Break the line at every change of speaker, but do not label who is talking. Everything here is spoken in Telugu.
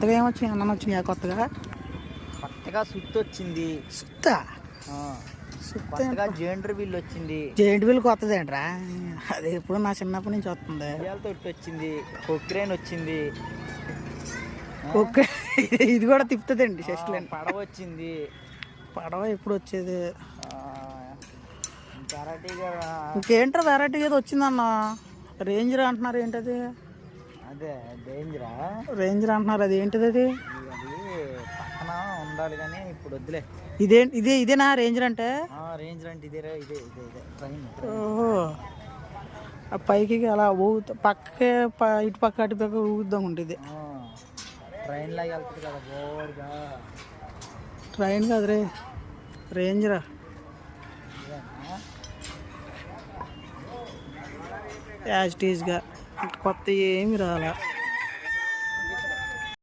కొత్తగా ఏమొచ్చినాయి అన్న వచ్చినాయా కొత్తగా?
కొత్తగా సుత్తు వచ్చింది.
సుత్త?
కొత్తగా జెండర్ బిల్ వచ్చింది.
జెయింట్ వీల్ కొత్తదేంట్రా? అది ఎప్పుడు నా చిన్నప్పటి నుంచి వస్తుంది.
తొట్టి వచ్చింది. కొక్రేన్ వచ్చింది.
ఇది కూడా తిప్పుతుందండి చెస్ట్లేండి
పడవ వచ్చింది.
పడవ ఎప్పుడు వచ్చేది?
వెరైటీగా
ఇంకేంట్రా వెరైటీ ఏదో వచ్చిందన్న? రేంజర్ అంటున్నారు ఏంటది?
అదే డేంజరా
రేంజర్ అంటున్నారు అది ఏంటిది అది?
అది పక్కన ఉండాలి కానీ ఇప్పుడు వద్దులే.
ఇదే ఇదే ఇదేనా రేంజర్ అంటే?
ఆ, రేంజర్ అంటే ఇదే ఇదే ఇదే ఇదే ట్రైన్
ఓహో. ఆ పైకి అలా ఊగుతా పక్కకే ప- ఇటు పక్క అటు పక్క ఊగుద్దాం ఉంటుంది.
ట్రైన్ లాగా వెళ్తుంది కదా బోర్గా
ట్రైన్ కాదు రే రేంజరా యాజ్ టీజ్గా కొత్త ఏమి రాలే.